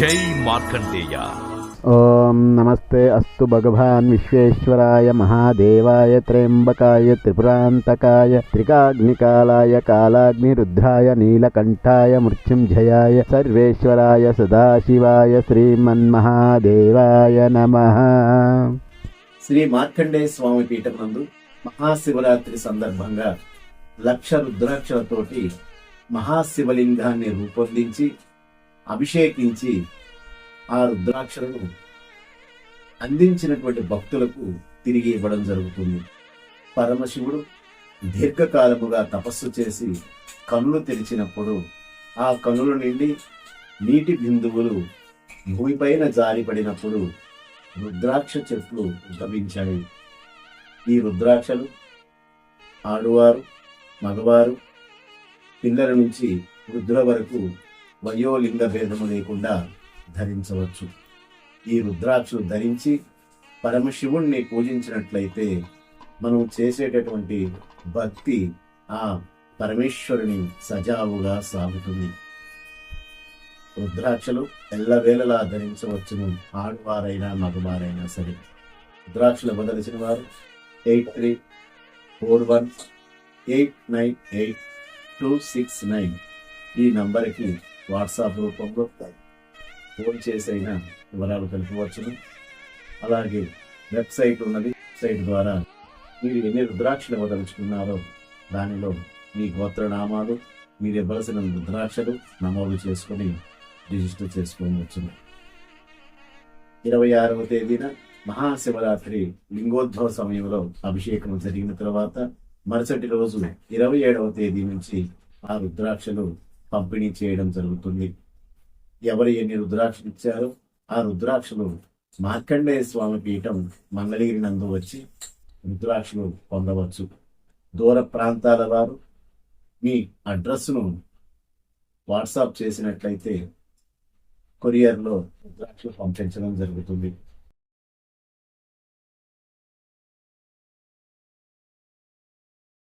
జై మార్కండేయ. ఓం నమస్తే అస్తు భగవాన్ విశ్వేశ్వరాయ మహాదేవాయ త్ర్యంబకాయ త్రిపురాంతకాయ త్రికాగ్నికాలాయ కాలాగ్నిరుద్రాయ నీలకంఠాయ మృత్యుంజయాయ సర్వేశ్వరాయ సదాశివాయ శ్రీమన్మహాదేవాయ నమః. శ్రీ మార్కండేయ స్వామి పీఠం నందు మహాశివరాత్రి సందర్భంగా లక్ష రుద్రాక్షలతోటి మహాశివలింగాన్ని రూపొందించి అభిషేకించి ఆ రుద్రాక్షలను అందించినటువంటి భక్తులకు తిరిగి ఇవ్వడం జరుగుతుంది. పరమశివుడు దీర్ఘకాలముగా తపస్సు చేసి కనులు తెరిచినప్పుడు ఆ కనుల నుండి నీటి బిందువులు భూమిపైన జారిపడినప్పుడు రుద్రాక్ష చెట్లు ఉద్భవించాయి. ఈ రుద్రాక్షలు ఆడవారు మగవారు పిల్లల నుంచి వృద్ధుల వరకు వయోలింగ భేదము లేకుండా ధరించవచ్చు. ఈ రుద్రాక్షలు ధరించి పరమశివుణ్ణి పూజించినట్లయితే మనం చేసేటటువంటి భక్తి ఆ పరమేశ్వరుని సజావుగా సాగుతుంది. రుద్రాక్షలు ఎల్లవేళలా ధరించవచ్చును. ఆడవారైనా మగవారైనా సరే. రుద్రాక్షలు బదలిచిన వారు eight three four one eight nine eight two six nine ఈ నంబర్కి వాట్సాప్ రూపంలో ఫోన్ చేసైనా వివరాలు తెలుపవచ్చును. అలాగే వెబ్సైట్ ఉన్నది. వెబ్సైట్ ద్వారా మీరు ఎన్ని రుద్రాక్షలు ఇవ్వదలుచుకున్నారో దానిలో మీ గోత్రనామాలు మీరు ఇవ్వవలసిన రుద్రాక్షలు నమోదు చేసుకొని రిజిస్టర్ చేసుకోవచ్చును. ఇరవై ఆరవ తేదీన మహాశివరాత్రి లింగోద్భవ సమయంలో అభిషేకం జరిగిన తర్వాత మరుసటి రోజు ఇరవై ఏడవ తేదీ నుంచి ఆ రుద్రాక్షలు పంపిణీ చేయడం జరుగుతుంది. ఎవరు ఎన్ని రుద్రాక్షలు ఇచ్చారో ఆ రుద్రాక్షలు మార్కండేయ స్వామి పీఠం మంగళగిరి నందు వచ్చి రుద్రాక్షలు పొందవచ్చు. దూర ప్రాంతాల వారు మీ అడ్రస్ను వాట్సాప్ చేసినట్లయితే కొరియర్లో రుద్రాక్షలు పంపించడం జరుగుతుంది.